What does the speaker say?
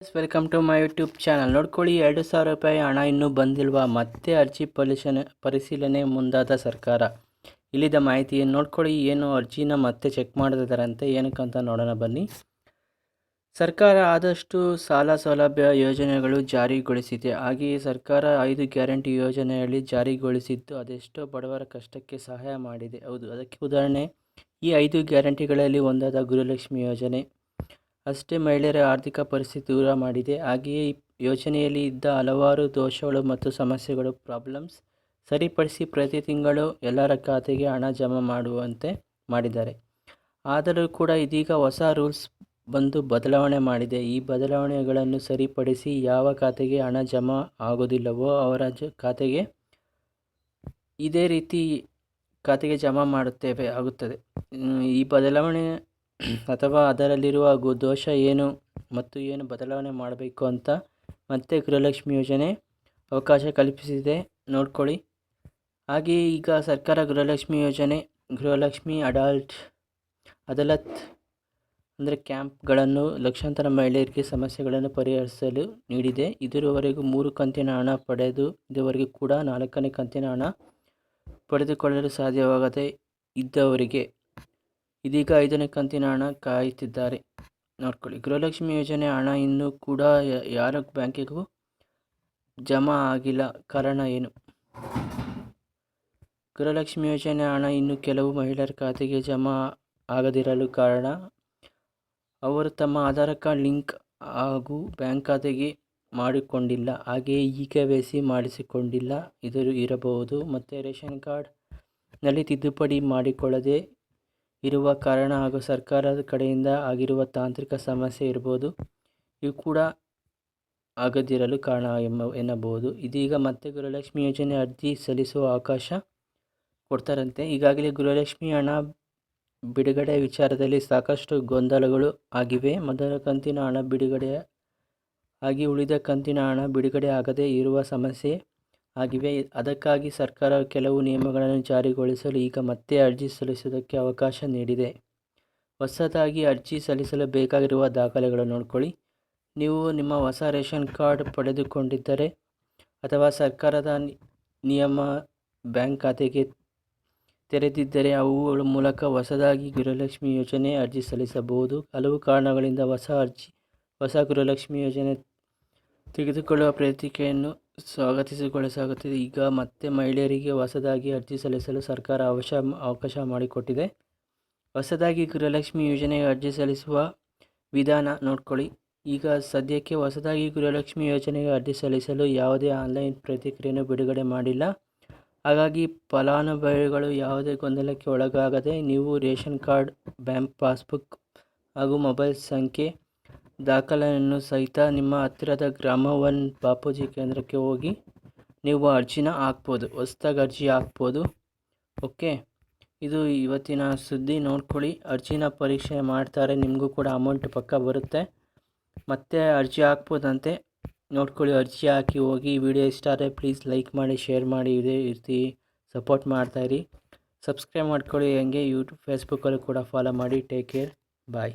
Welcome to my YouTube channel ನೋಡ್ಕೊಳ್ಳಿ, ಎರಡು ಸಾವಿರ ರೂಪಾಯಿ ಹಣ ಇನ್ನೂ ಬಂದಿಲ್ವಾ? ಮತ್ತೆ ಅರ್ಜಿ ಪರಿಶೀಲನೆ ಪರಿಶೀಲನೆ ಮುಂದಾದ ಸರ್ಕಾರ. ಇಲ್ಲಿದ್ದ ಮಾಹಿತಿಯನ್ನು ನೋಡ್ಕೊಳ್ಳಿ, ಏನು ಅರ್ಜಿನ ಮತ್ತೆ ಚೆಕ್ ಮಾಡ್ತಿದ್ದಾರಂತೆ ಏನಕ್ಕಂತ ನೋಡೋಣ ಬನ್ನಿ. ಸರ್ಕಾರ ಆದಷ್ಟು ಸಾಲ ಸೌಲಭ್ಯ ಯೋಜನೆಗಳು ಜಾರಿಗೊಳಿಸಿದೆ. ಹಾಗೆಯೇ ಸರ್ಕಾರ ಐದು ಗ್ಯಾರಂಟಿ ಯೋಜನೆಯಲ್ಲಿ ಜಾರಿಗೊಳಿಸಿದ್ದು, ಅದೆಷ್ಟೋ ಬಡವರ ಕಷ್ಟಕ್ಕೆ ಸಹಾಯ ಮಾಡಿದೆ. ಹೌದು, ಅದಕ್ಕೆ ಉದಾಹರಣೆ, ಈ ಐದು ಗ್ಯಾರಂಟಿಗಳಲ್ಲಿ ಒಂದಾದ ಗುರುಲಕ್ಷ್ಮಿ ಯೋಜನೆ. ಅಷ್ಟೇ ಮಹಿಳೆಯರ ಆರ್ಥಿಕ ಪರಿಸ್ಥಿತಿ ದೂರ ಮಾಡಿದೆ. ಹಾಗೆಯೇ ಯೋಜನೆಯಲ್ಲಿ ಇದ್ದ ಹಲವಾರು ದೋಷಗಳು ಮತ್ತು ಸಮಸ್ಯೆಗಳು ಪ್ರಾಬ್ಲಮ್ಸ್ ಸರಿಪಡಿಸಿ ಪ್ರತಿ ತಿಂಗಳು ಎಲ್ಲರ ಖಾತೆಗೆ ಹಣ ಜಮಾ ಮಾಡುವಂತೆ ಮಾಡಿದ್ದಾರೆ. ಆದರೂ ಕೂಡ ಇದೀಗ ಹೊಸ ರೂಲ್ಸ್ ಬಂದು ಬದಲಾವಣೆ ಮಾಡಿದೆ. ಈ ಬದಲಾವಣೆಗಳನ್ನು ಸರಿಪಡಿಸಿ ಯಾವ ಖಾತೆಗೆ ಹಣ ಜಮಾ ಆಗೋದಿಲ್ಲವೋ ಅವರ ಜ ಖಾತೆಗೆ ಇದೇ ರೀತಿ ಖಾತೆಗೆ ಜಮಾ ಮಾಡುತ್ತೇವೆ ಆಗುತ್ತದೆ. ಈ ಬದಲಾವಣೆ ಅಥವಾ ಅದರಲ್ಲಿರುವ ದೋಷ ಏನು ಮತ್ತು ಏನು ಬದಲಾವಣೆ ಮಾಡಬೇಕು ಅಂತ ಮತ್ತೆ ಗೃಹಲಕ್ಷ್ಮಿ ಯೋಜನೆ ಅವಕಾಶ ಕಲ್ಪಿಸಿದೆ. ನೋಡ್ಕೊಳ್ಳಿ. ಹಾಗೆಯೇ ಈಗ ಸರ್ಕಾರ ಗೃಹಲಕ್ಷ್ಮಿ ಯೋಜನೆ, ಗೃಹಲಕ್ಷ್ಮಿ ಅಡಲ್ಟ್ ಅದಾಲತ್ ಅಂದರೆ ಕ್ಯಾಂಪ್ಗಳನ್ನು ಲಕ್ಷಾಂತರ ಮಹಿಳೆಯರಿಗೆ ಸಮಸ್ಯೆಗಳನ್ನು ಪರಿಹರಿಸಲು ನೀಡಿದೆ. ಇದರವರೆಗೂ ಮೂರು ಕಂತಿನ ಹಣ ಪಡೆದು, ಇದುವರೆಗೂ ಕೂಡ ನಾಲ್ಕನೇ ಕಂತಿನ ಹಣ ಪಡೆದುಕೊಳ್ಳಲು ಸಾಧ್ಯವಾಗದೆ ಇದ್ದವರಿಗೆ ಇದೀಗ ಐದನೇ ಕಂತಿನ ಹಣ ಕಾಯುತ್ತಿದ್ದಾರೆ. ನೋಡ್ಕೊಳ್ಳಿ. ಗೃಹಲಕ್ಷ್ಮಿ ಯೋಜನೆ ಹಣ ಇನ್ನೂ ಕೂಡ ಯಾರ ಬ್ಯಾಂಕಿಗೂ ಜಮಾ ಆಗಿಲ್ಲ. ಕಾರಣ ಏನು? ಗೃಹಲಕ್ಷ್ಮಿ ಯೋಜನೆ ಹಣ ಇನ್ನು ಕೆಲವು ಮಹಿಳೆಯರ ಖಾತೆಗೆ ಜಮಾ ಆಗದಿರಲು ಕಾರಣ, ಅವರು ತಮ್ಮ ಆಧಾರ್ ಕಾರ್ಡ್ ಲಿಂಕ್ ಹಾಗೂ ಬ್ಯಾಂಕ್ ಖಾತೆಗೆ ಮಾಡಿಕೊಂಡಿಲ್ಲ. ಹಾಗೆಯೇ ಇ ಕೆ ವೈ ಸಿ ಮಾಡಿಸಿಕೊಂಡಿಲ್ಲ. ಇದು ಇರಬಹುದು. ಮತ್ತು ರೇಷನ್ ಕಾರ್ಡ್ನಲ್ಲಿ ತಿದ್ದುಪಡಿ ಮಾಡಿಕೊಳ್ಳದೆ ಇರುವ ಕಾರಣ ಹಾಗೂ ಸರ್ಕಾರದ ಕಡೆಯಿಂದ ಆಗಿರುವ ತಾಂತ್ರಿಕ ಸಮಸ್ಯೆ ಇರ್ಬೋದು ಇವು ಕೂಡ ಆಗದಿರಲು ಕಾರಣ ಎಂಬ, ಎನ್ನಬಹುದು. ಇದೀಗ ಮತ್ತೆ ಗೃಹಲಕ್ಷ್ಮಿ ಯೋಜನೆ ಅರ್ಜಿ ಸಲ್ಲಿಸುವ ಅವಕಾಶ ಕೊಡ್ತಾರಂತೆ. ಈಗಾಗಲೇ ಗೃಹಲಕ್ಷ್ಮಿ ಹಣ ಬಿಡುಗಡೆ ವಿಚಾರದಲ್ಲಿ ಸಾಕಷ್ಟು ಗೊಂದಲಗಳು ಆಗಿವೆ. ಮೊದಲ ಕಂತಿನ ಹಣ ಬಿಡುಗಡೆ ಆಗಿ ಉಳಿದ ಕಂತಿನ ಹಣ ಬಿಡುಗಡೆ ಆಗದೇ ಇರುವ ಸಮಸ್ಯೆ ಆಗಿವೆ. ಅದಕ್ಕಾಗಿ ಸರ್ಕಾರ ಕೆಲವು ನಿಯಮಗಳನ್ನು ಜಾರಿಗೊಳಿಸಲು ಈಗ ಮತ್ತೆ ಅರ್ಜಿ ಸಲ್ಲಿಸುವುದಕ್ಕೆ ಅವಕಾಶ ನೀಡಿದೆ. ಹೊಸದಾಗಿ ಅರ್ಜಿ ಸಲ್ಲಿಸಲು ಬೇಕಾಗಿರುವ ದಾಖಲೆಗಳನ್ನು ನೋಡ್ಕೊಳ್ಳಿ. ನೀವು ನಿಮ್ಮ ಹೊಸ ರೇಷನ್ ಕಾರ್ಡ್ ಪಡೆದುಕೊಂಡಿದ್ದರೆ ಅಥವಾ ಸರ್ಕಾರದ ನಿಯಮ ಬ್ಯಾಂಕ್ ಖಾತೆಗೆ ತೆರೆದಿದ್ದರೆ ಅವುಗಳ ಮೂಲಕ ಹೊಸದಾಗಿ ಗೃಹಲಕ್ಷ್ಮಿ ಯೋಜನೆ ಅರ್ಜಿ ಸಲ್ಲಿಸಬಹುದು. ಹಲವು ಕಾರಣಗಳಿಂದ ಹೊಸ ಅರ್ಜಿ, ಹೊಸ ಗೃಹಲಕ್ಷ್ಮಿ ಯೋಜನೆ ತೆಗೆದುಕೊಳ್ಳುವ ಪ್ರತಿಕೆಯನ್ನು ಸ್ವಾಗತಿಸಿಗೊಳಿಸಲಾಗುತ್ತಿದೆ ಈಗ ಮತ್ತೆ ಮಹಿಳೆಯರಿಗೆ ಹೊಸದಾಗಿ ಅರ್ಜಿ ಸಲ್ಲಿಸಲು ಸರ್ಕಾರ ಅವಶ ಅವಕಾಶ ಮಾಡಿಕೊಟ್ಟಿದೆ. ಹೊಸದಾಗಿ ಗೃಹಲಕ್ಷ್ಮಿ ಯೋಜನೆಗೆ ಅರ್ಜಿ ಸಲ್ಲಿಸುವ ವಿಧಾನ ನೋಡ್ಕೊಳ್ಳಿ. ಈಗ ಸದ್ಯಕ್ಕೆ ಹೊಸದಾಗಿ ಗೃಹಲಕ್ಷ್ಮಿ ಯೋಜನೆಗೆ ಅರ್ಜಿ ಸಲ್ಲಿಸಲು ಯಾವುದೇ ಆನ್ಲೈನ್ ಪ್ರತಿಕ್ರಿಯೆಯನ್ನು ಬಿಡುಗಡೆ ಮಾಡಿಲ್ಲ. ಹಾಗಾಗಿ ಫಲಾನುಭವಿಗಳು ಯಾವುದೇ ಗೊಂದಲಕ್ಕೆ ಒಳಗಾಗದೆ ನೀವು ರೇಷನ್ ಕಾರ್ಡ್, ಬ್ಯಾಂಕ್ ಪಾಸ್ಬುಕ್ ಹಾಗೂ ಮೊಬೈಲ್ ಸಂಖ್ಯೆ ದಾಖಲೆಯನ್ನು ಸಹಿತ ನಿಮ್ಮ ಹತ್ತಿರದ ಗ್ರಾಮ ಒನ್ ಬಾಪೂಜಿ ಕೇಂದ್ರಕ್ಕೆ ಹೋಗಿ ನೀವು ಅರ್ಜಿನ ಹಾಕ್ಬೋದು, ಹೊಸ್ದಾಗಿ ಅರ್ಜಿ ಹಾಕ್ಬೋದು. ಓಕೆ? ಇದು ಇವತ್ತಿನ ಸುದ್ದಿ. ನೋಡ್ಕೊಳ್ಳಿ. ಅರ್ಜಿನ ಪರೀಕ್ಷೆ ಮಾಡ್ತಾರೆ, ನಿಮಗೂ ಕೂಡ ಅಮೌಂಟ್ ಪಕ್ಕ ಬರುತ್ತೆ. ಮತ್ತೆ ಅರ್ಜಿ ಹಾಕ್ಬೋದಂತೆ. ನೋಡ್ಕೊಳ್ಳಿ. ಅರ್ಜಿ ಹಾಕಿ ಹೋಗಿ ವಿಡಿಯೋ ಇಷ್ಟ ಆದರೆ ಪ್ಲೀಸ್ ಲೈಕ್ ಮಾಡಿ ಶೇರ್ ಮಾಡಿ, ಇದೇ ರೀತಿ ಸಪೋರ್ಟ್ ಮಾಡ್ತಾಯಿರಿ ಸಬ್ಸ್ಕ್ರೈಬ್ ಮಾಡ್ಕೊಳ್ಳಿ. ಹಂಗೆ ಯೂಟ್ಯೂಬ್ ಫೇಸ್ಬುಕ್ಕಲ್ಲೂ ಕೂಡ ಫಾಲೋ ಮಾಡಿ. Take care bye